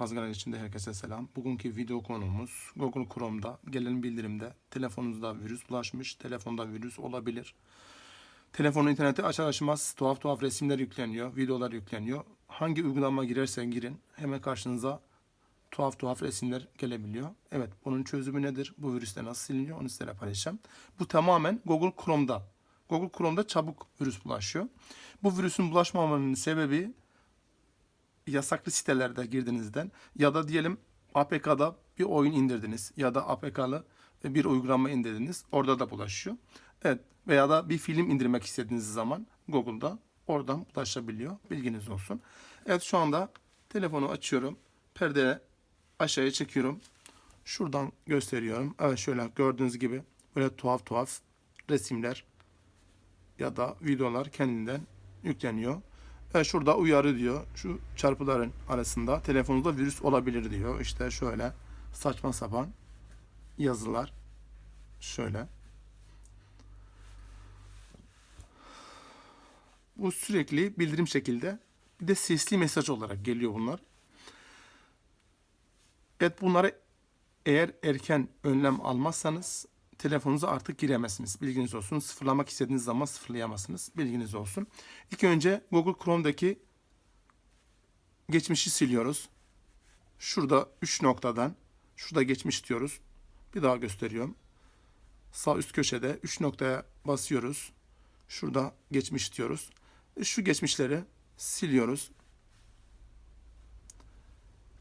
Kazgan içinde herkese selam. Bugünkü video konumuz Google Chrome'da gelen bildirimde telefonunuzda virüs bulaşmış, telefonda virüs olabilir. Telefonu interneti açar açmaz tuhaf tuhaf resimler yükleniyor, videolar yükleniyor. Hangi uygulama girersen girin hemen karşınıza tuhaf tuhaf resimler gelebiliyor. Evet bunun çözümü nedir? Bu virüste nasıl siliniyor? Onu sizlere paylaşacağım. Bu tamamen Google Chrome'da. Google Chrome'da çabuk virüs bulaşıyor. Bu virüsün bulaşmamanın sebebi yasaklı sitelerde girdiğinizden ya da diyelim APK'da bir oyun indirdiniz ya da APK'lı bir uygulama indirdiniz. Orada da bulaşıyor. Evet veya da bir film indirmek istediğiniz zaman Google'da oradan bulaşabiliyor. Bilginiz olsun. Evet şu anda telefonu açıyorum. Perdeye aşağıya çekiyorum. Şuradan gösteriyorum. Evet şöyle gördüğünüz gibi böyle tuhaf tuhaf resimler ya da videolar kendinden yükleniyor. Evet, şurada uyarı diyor. Şu çarpıların arasında telefonunuzda virüs olabilir diyor. İşte şöyle saçma sapan yazılar. Şöyle. Bu sürekli bildirim şekilde bir de sesli mesaj olarak geliyor bunlar. Evet bunları eğer erken önlem almazsanız telefonunuza artık giremezsiniz. Bilginiz olsun. Sıfırlamak istediğiniz zaman sıfırlayamazsınız. Bilginiz olsun. İlk önce Google Chrome'daki geçmişi siliyoruz. Şurada 3 noktadan şurada geçmiş diyoruz. Bir daha gösteriyorum. Sağ üst köşede 3 noktaya basıyoruz. Şurada geçmiş diyoruz. E, Şu geçmişleri siliyoruz.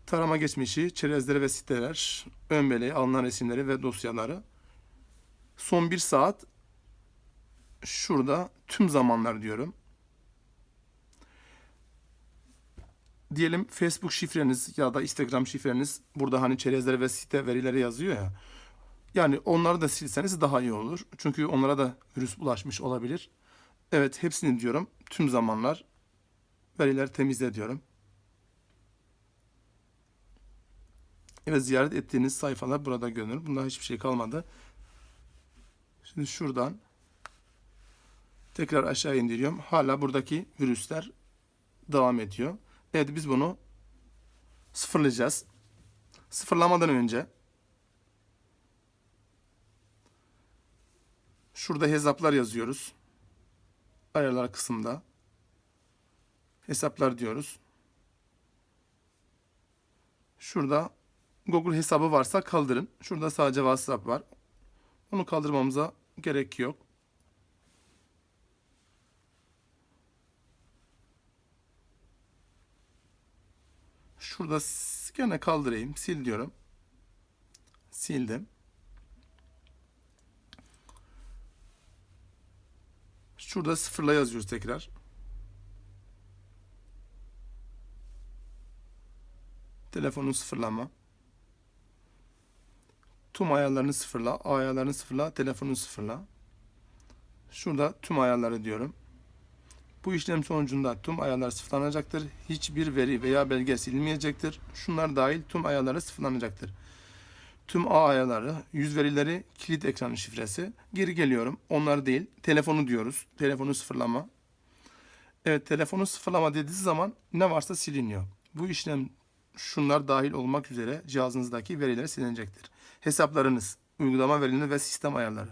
Tarama geçmişi, çerezleri ve siteler, ön beleği, alınan resimleri ve dosyaları son bir saat şurada tüm zamanlar diyorum. Diyelim Facebook şifreniz ya da Instagram şifreniz burada hani çerezleri ve site verileri yazıyor ya. Yani onları da silseniz daha iyi olur. Çünkü onlara da virüs bulaşmış olabilir. Evet hepsini diyorum. Tüm zamanlar verileri temizle diyorum. Evet ziyaret ettiğiniz sayfalar burada görünür. Bunda hiçbir şey kalmadı. Şimdi şuradan tekrar aşağı indiriyorum. Hala buradaki virüsler devam ediyor. Evet biz bunu sıfırlayacağız. Sıfırlamadan önce şurada hesaplar yazıyoruz. Ayarlar kısımda hesaplar diyoruz. Şurada Google hesabı varsa kaldırın. Şurada sadece WhatsApp var. Onu kaldırmamıza gerek yok. Şurada gene kaldırayım. Sil diyorum. Sildim. Şurada sıfırla yazıyoruz tekrar. Telefonu sıfırlama. Tüm ayarlarını sıfırla, ayarlarını sıfırla, telefonu sıfırla. Şurada tüm ayarları diyorum. Bu işlem sonucunda tüm ayarlar sıfırlanacaktır. Hiçbir veri veya belge silinmeyecektir. Şunlar dahil tüm ayarları sıfırlanacaktır. Tüm A ayarları, yüz verileri, kilit ekranı şifresi. Geri geliyorum. Onlar değil. Telefonu diyoruz. Telefonu sıfırlama. Evet telefonu sıfırlama dediği zaman ne varsa siliniyor. Bu işlem şunlar dahil olmak üzere cihazınızdaki verileri silinecektir. Hesaplarınız, uygulama verileri ve sistem ayarları.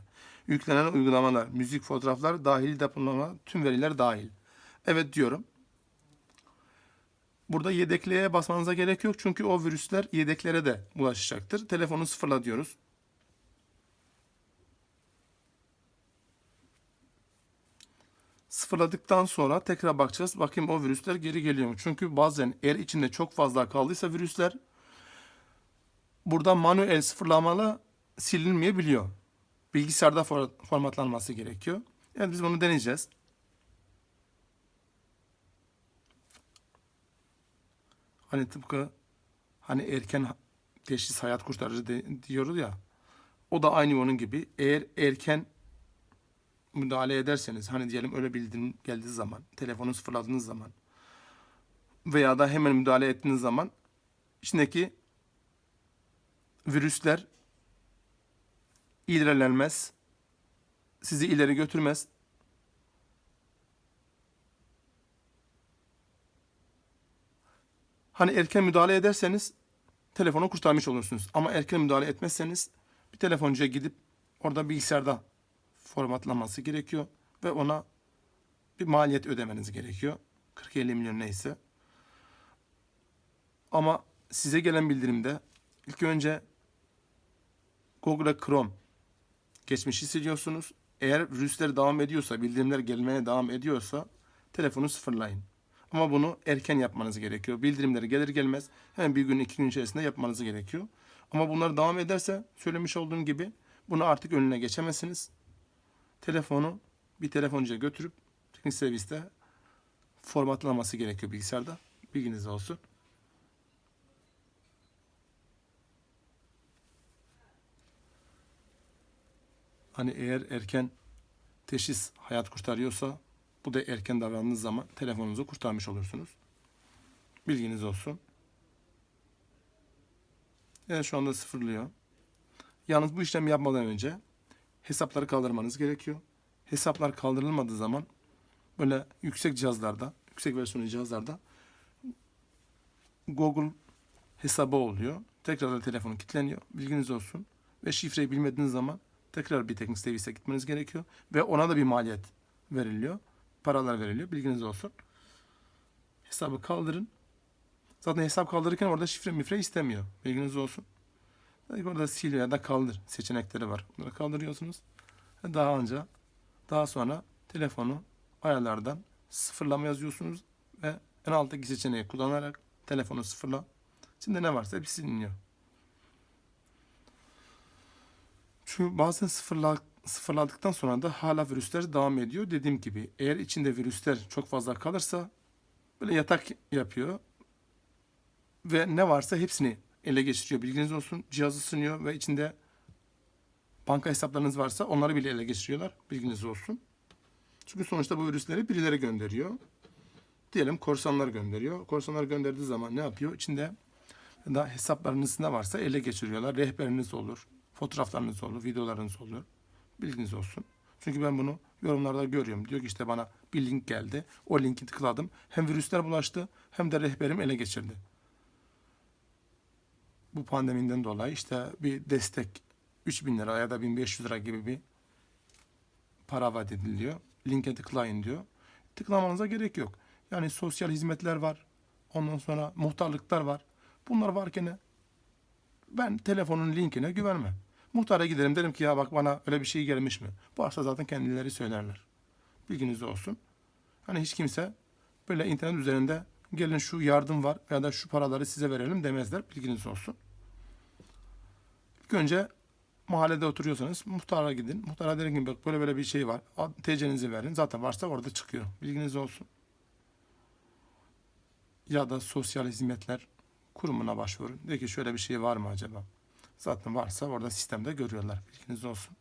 Yüklenen uygulamalar, müzik, fotoğraflar, dahil depolama, tüm veriler dahil. Evet diyorum. Burada yedekleye basmanıza gerek yok çünkü o virüsler yedeklere de bulaşacaktır. Telefonu sıfırla diyoruz. Sıfırladıktan sonra tekrar bakacağız. Bakayım o virüsler geri geliyor mu? Çünkü bazen eğer içinde çok fazla kaldıysa virüsler burada manuel sıfırlamalı silinmeyebiliyor. Bilgisayarda for- formatlanması gerekiyor. Yani biz bunu deneyeceğiz. Hani tıpkı hani erken teşhis hayat kurtarıcı diyoruz ya. O da aynı onun gibi. Eğer erken müdahale ederseniz hani diyelim öyle bildirim geldiği zaman, telefonu sıfırladığınız zaman veya da hemen müdahale ettiğiniz zaman içindeki virüsler ilerlenmez, sizi ileri götürmez. Hani erken müdahale ederseniz telefonu kurtarmış olursunuz. Ama erken müdahale etmezseniz bir telefoncuya gidip orada bilgisayarda formatlaması gerekiyor ve ona bir maliyet ödemeniz gerekiyor. 40-50 milyon neyse. Ama size gelen bildirimde ilk önce Google Chrome geçmişi siliyorsunuz. Eğer virüsler devam ediyorsa, bildirimler gelmeye devam ediyorsa telefonu sıfırlayın. Ama bunu erken yapmanız gerekiyor. Bildirimleri gelir gelmez hemen bir gün iki gün içerisinde yapmanız gerekiyor. Ama bunlar devam ederse söylemiş olduğum gibi bunu artık önüne geçemezsiniz. Telefonu bir telefoncuya götürüp teknik serviste formatlaması gerekiyor bilgisayarda. Bilginiz olsun. Hani eğer erken teşhis hayat kurtarıyorsa bu da erken davrandığınız zaman telefonunuzu kurtarmış olursunuz. Bilginiz olsun. Evet şu anda sıfırlıyor. Yalnız bu işlemi yapmadan önce hesapları kaldırmanız gerekiyor. Hesaplar kaldırılmadığı zaman böyle yüksek cihazlarda, yüksek versiyonlu cihazlarda Google hesabı oluyor. Tekrar da telefonu kilitleniyor. Bilginiz olsun. Ve şifreyi bilmediğiniz zaman tekrar bir teknik servise gitmeniz gerekiyor. Ve ona da bir maliyet veriliyor. Paralar veriliyor. Bilginiz olsun. Hesabı kaldırın. Zaten hesap kaldırırken orada şifre mifre istemiyor. Bilginiz olsun. Orada sil ya da kaldır seçenekleri var. Bunları kaldırıyorsunuz. Daha önce, daha sonra telefonu ayarlardan sıfırlama yazıyorsunuz ve en alttaki seçeneği kullanarak telefonu sıfırla. Şimdi ne varsa hepsi siliniyor. Çünkü bazen sıfırla, sıfırladıktan sonra da hala virüsler devam ediyor. Dediğim gibi eğer içinde virüsler çok fazla kalırsa böyle yatak yapıyor ve ne varsa hepsini ele geçiriyor. Bilginiz olsun. Cihazı sınıyor ve içinde banka hesaplarınız varsa onları bile ele geçiriyorlar. Bilginiz olsun. Çünkü sonuçta bu virüsleri birileri gönderiyor. Diyelim korsanlar gönderiyor. Korsanlar gönderdiği zaman ne yapıyor? İçinde da hesaplarınız ne varsa ele geçiriyorlar. Rehberiniz olur, fotoğraflarınız olur, videolarınız olur. Bilginiz olsun. Çünkü ben bunu yorumlarda görüyorum. Diyor ki işte bana bir link geldi. O linki tıkladım. Hem virüsler bulaştı hem de rehberim ele geçirdi bu pandemiden dolayı işte bir destek 3000 lira ya da 1500 lira gibi bir para vaat ediliyor. Linke tıklayın diyor. Tıklamanıza gerek yok. Yani sosyal hizmetler var. Ondan sonra muhtarlıklar var. Bunlar varken ben telefonun linkine güvenmem. Muhtara giderim derim ki ya bak bana öyle bir şey gelmiş mi? Varsa zaten kendileri söylerler. Bilginiz olsun. Hani hiç kimse böyle internet üzerinde gelin şu yardım var ya da şu paraları size verelim demezler. Bilginiz olsun. İlk önce mahallede oturuyorsanız muhtara gidin. Muhtara derin ki bak böyle böyle bir şey var. TC'nizi verin. Zaten varsa orada çıkıyor. Bilginiz olsun. Ya da sosyal hizmetler kurumuna başvurun. De ki şöyle bir şey var mı acaba? Zaten varsa orada sistemde görüyorlar. Bilginiz olsun.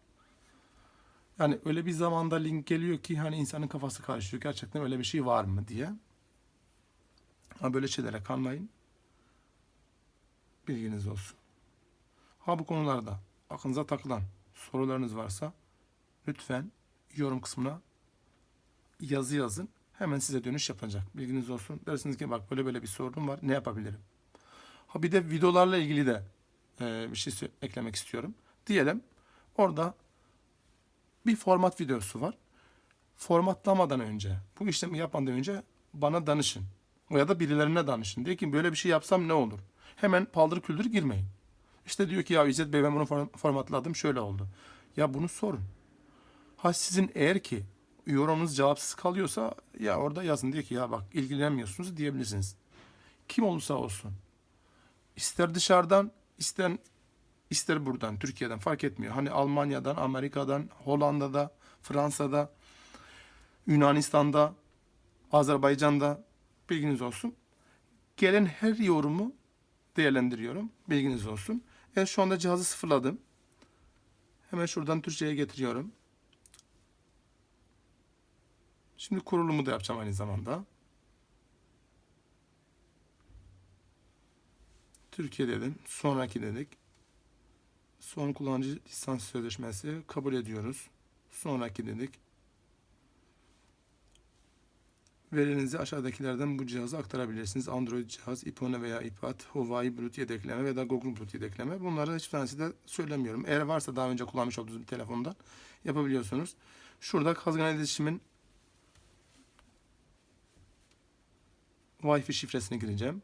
Yani öyle bir zamanda link geliyor ki hani insanın kafası karışıyor. Gerçekten öyle bir şey var mı diye. Ama böyle şeylere kanmayın. Bilginiz olsun. Ha bu konularda aklınıza takılan sorularınız varsa lütfen yorum kısmına yazı yazın. Hemen size dönüş yapacak. Bilginiz olsun. Dersiniz ki bak böyle böyle bir sorunum var. Ne yapabilirim? Ha bir de videolarla ilgili de e, bir şey eklemek istiyorum. Diyelim orada bir format videosu var. Formatlamadan önce, bu işlemi yapmadan önce bana danışın. Ya da birilerine danışın. Diye ki böyle bir şey yapsam ne olur? Hemen paldır küldür girmeyin. İşte diyor ki ya İzzet Bey ben bunu formatladım şöyle oldu. Ya bunu sorun. Ha sizin eğer ki yorumunuz cevapsız kalıyorsa ya orada yazın diyor ki ya bak ilgilenmiyorsunuz diyebilirsiniz. Kim olursa olsun. İster dışarıdan ister ister buradan Türkiye'den fark etmiyor. Hani Almanya'dan, Amerika'dan, Hollanda'da, Fransa'da, Yunanistan'da, Azerbaycan'da bilginiz olsun. Gelen her yorumu değerlendiriyorum. Bilginiz olsun. Evet şu anda cihazı sıfırladım. Hemen şuradan Türkçe'ye getiriyorum. Şimdi kurulumu da yapacağım aynı zamanda. Türkiye dedim. Sonraki dedik. Son kullanıcı lisans sözleşmesi kabul ediyoruz. Sonraki dedik. Verilerinizi aşağıdakilerden bu cihaza aktarabilirsiniz. Android cihaz, iPhone veya iPad, Huawei Bluetooth yedekleme veya Google Bluetooth yedekleme. Bunları hiçbir tanesi de söylemiyorum. Eğer varsa daha önce kullanmış olduğunuz bir telefondan yapabiliyorsunuz. Şurada Kazgan iletişimin Wi-Fi şifresini gireceğim.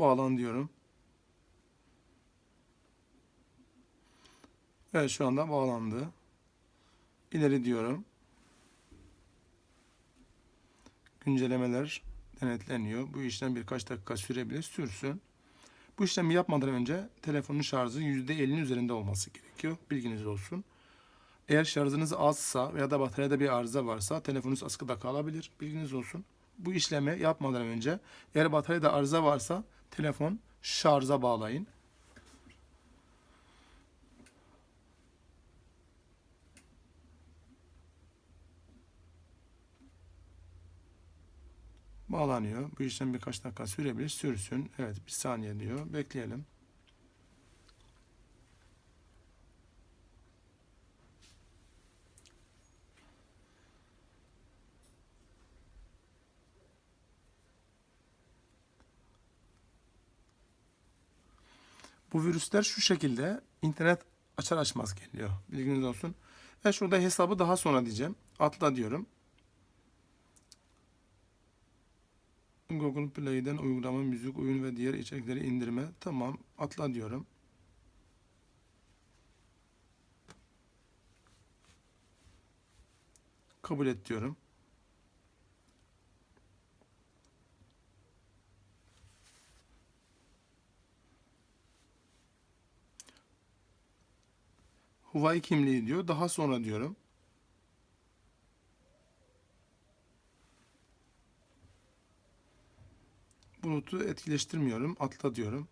Bağlan diyorum. Evet şu anda bağlandı. İleri diyorum. Güncellemeler denetleniyor. Bu işlem birkaç dakika sürebilir. Sürsün. Bu işlemi yapmadan önce telefonun şarjı %50'nin üzerinde olması gerekiyor. Bilginiz olsun. Eğer şarjınız azsa veya da bataryada bir arıza varsa telefonunuz askıda kalabilir. Bilginiz olsun. Bu işlemi yapmadan önce eğer bataryada arıza varsa telefon şarja bağlayın. Bağlanıyor. Bu işlem birkaç dakika sürebilir. Sürsün. Evet bir saniye diyor. Bekleyelim. Bu virüsler şu şekilde internet açar açmaz geliyor. Bilginiz olsun. Ben şurada hesabı daha sonra diyeceğim. Atla diyorum. Google Play'den uygulama, müzik, oyun ve diğer içerikleri indirme. Tamam. Atla diyorum. Kabul et diyorum. Huawei kimliği diyor. Daha sonra diyorum. Bulutu etkileştirmiyorum. Atla diyorum.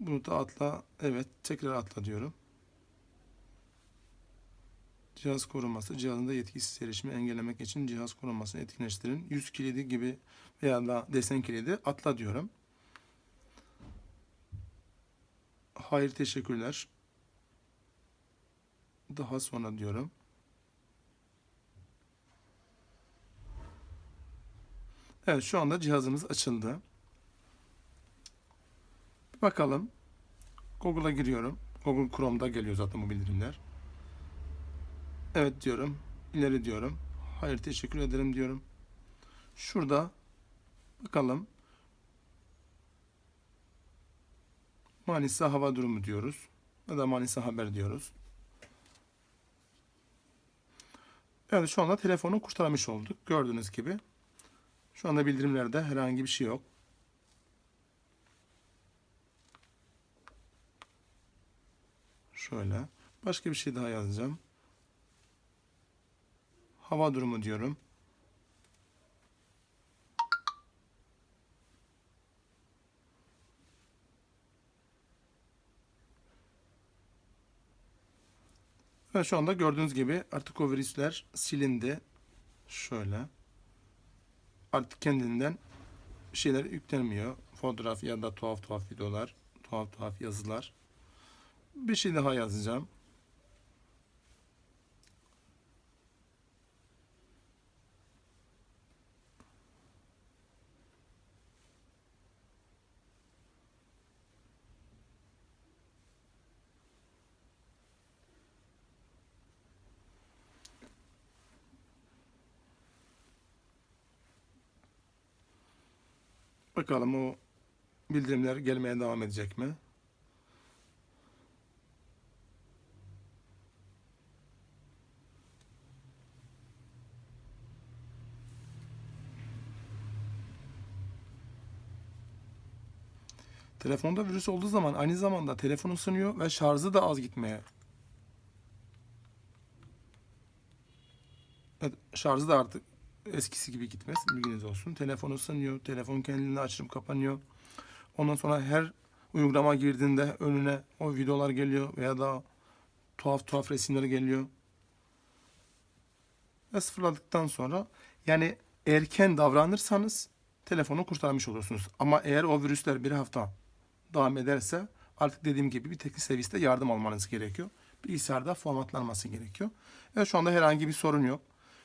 Bulutu atla. Evet. Tekrar atla diyorum. Cihaz koruması. Cihazında yetkisiz erişimi engellemek için cihaz korumasını etkinleştirin. Yüz kilidi gibi veya da desen kilidi atla diyorum. Hayır teşekkürler. Daha sonra diyorum. Evet şu anda cihazımız açıldı. Bir bakalım. Google'a giriyorum. Google Chrome'da geliyor zaten bu bildirimler. Evet diyorum. İleri diyorum. Hayır teşekkür ederim diyorum. Şurada bakalım. Manisa hava durumu diyoruz. Ya da Manisa haber diyoruz. Evet şu anda telefonu kurtarmış olduk. Gördüğünüz gibi. Şu anda bildirimlerde herhangi bir şey yok. Şöyle. Başka bir şey daha yazacağım. Hava durumu diyorum. Ve şu anda gördüğünüz gibi artık o virüsler silindi. Şöyle. Artık kendinden şeyler yüklenmiyor. Fotoğraf ya da tuhaf tuhaf videolar, tuhaf tuhaf yazılar. Bir şey daha yazacağım. Bakalım o bildirimler gelmeye devam edecek mi? Telefonda virüs olduğu zaman aynı zamanda telefon ısınıyor ve şarjı da az gitmeye. Evet, şarjı da artık eskisi gibi gitmez. Bilginiz olsun. Telefon ısınıyor. Telefon kendini açılıp kapanıyor. Ondan sonra her uygulama girdiğinde önüne o videolar geliyor veya da tuhaf tuhaf resimler geliyor. Ve sıfırladıktan sonra yani erken davranırsanız telefonu kurtarmış olursunuz. Ama eğer o virüsler bir hafta devam ederse artık dediğim gibi bir teknik serviste yardım almanız gerekiyor. Bilgisayarda formatlanması gerekiyor. Evet şu anda herhangi bir sorun yok.